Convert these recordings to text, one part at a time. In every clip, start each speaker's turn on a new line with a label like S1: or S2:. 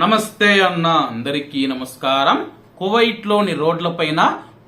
S1: నమస్తే అన్న అందరికీ నమస్కారం. కువైట్లోని రోడ్లపైన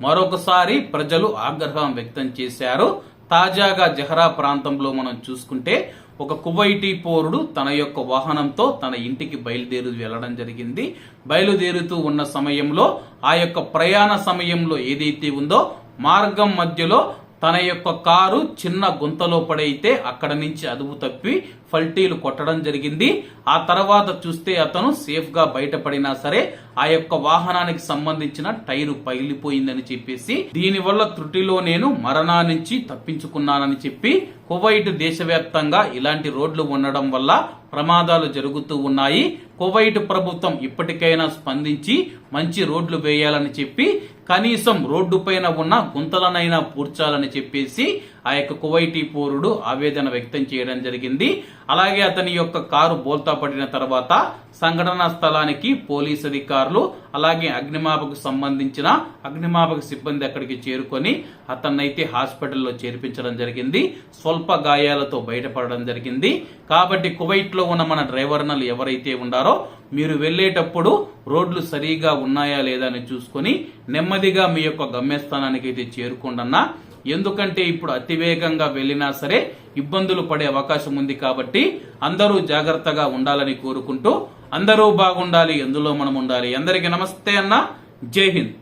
S1: మరొకసారి ప్రజలు ఆగ్రహం వ్యక్తం చేశారు. తాజాగా జహరా ప్రాంతంలో మనం చూసుకుంటే ఒక కువైటీ పౌరుడు తన యొక్క వాహనంతో తన ఇంటికి బయలుదేరి వెళ్ళడం జరిగింది. బయలుదేరుతూ ఉన్న సమయంలో ఆ యొక్క ప్రయాణ సమయంలో ఏదైతే ఉందో మార్గం మధ్యలో తన యొక్క కారు చిన్న గుంతలో పడైతే అక్కడ నుంచి అదుపు తప్పి ఫల్టీలు కొట్టడం జరిగింది. ఆ తర్వాత చూస్తే అతను సేఫ్గా బయటపడినా సరే ఆ యొక్క వాహనానికి సంబంధించిన టైరు పగిలిపోయిందని చెప్పేసి దీనివల్ల త్రుటిలో నేను మరణా నుంచి తప్పించుకున్నానని చెప్పి కువైట్ దేశవ్యాప్తంగా ఇలాంటి రోడ్లు ఉండడం వల్ల ప్రమాదాలు జరుగుతూ ఉన్నాయి. కువైట్ ప్రభుత్వం ఇప్పటికైనా స్పందించి మంచి రోడ్లు వేయాలని చెప్పి కనీసం రోడ్డు పైన ఉన్న గుంతలనైనా పూడ్చాలని చెప్పేసి ఆ యొక్క కువైటీ పౌరుడు ఆవేదన వ్యక్తం చేయడం జరిగింది. అలాగే అతని యొక్క కారు బోల్తా పడిన తర్వాత సంఘటనా స్థలానికి పోలీస్ అధికారులు అలాగే అగ్నిమాపకు సంబంధించిన అగ్నిమాపక సిబ్బంది అక్కడికి చేరుకొని అతన్నైతే హాస్పిటల్లో చేర్పించడం జరిగింది. స్వల్ప గాయాలతో బయటపడడం జరిగింది. కాబట్టి కువైట్లో ఉన్న మన డ్రైవర్నలు ఎవరైతే ఉండారో మీరు వెళ్ళేటప్పుడు రోడ్లు సరిగా ఉన్నాయా లేదా అని చూసుకొని నెమ్మదిగా మీ యొక్క గమ్యస్థానానికి అయితే చేరుకోండన్నా ఎందుకంటే ఇప్పుడు అతివేగంగా వెళ్ళినా సరే ఇబ్బందులు పడే అవకాశం ఉంది కాబట్టి అందరూ జాగ్రత్తగా ఉండాలని కోరుకుంటూ అందరూ బాగుండాలి ఎందులో మనం ఉండాలి. అందరికీ నమస్తే అన్న. జై హింద్.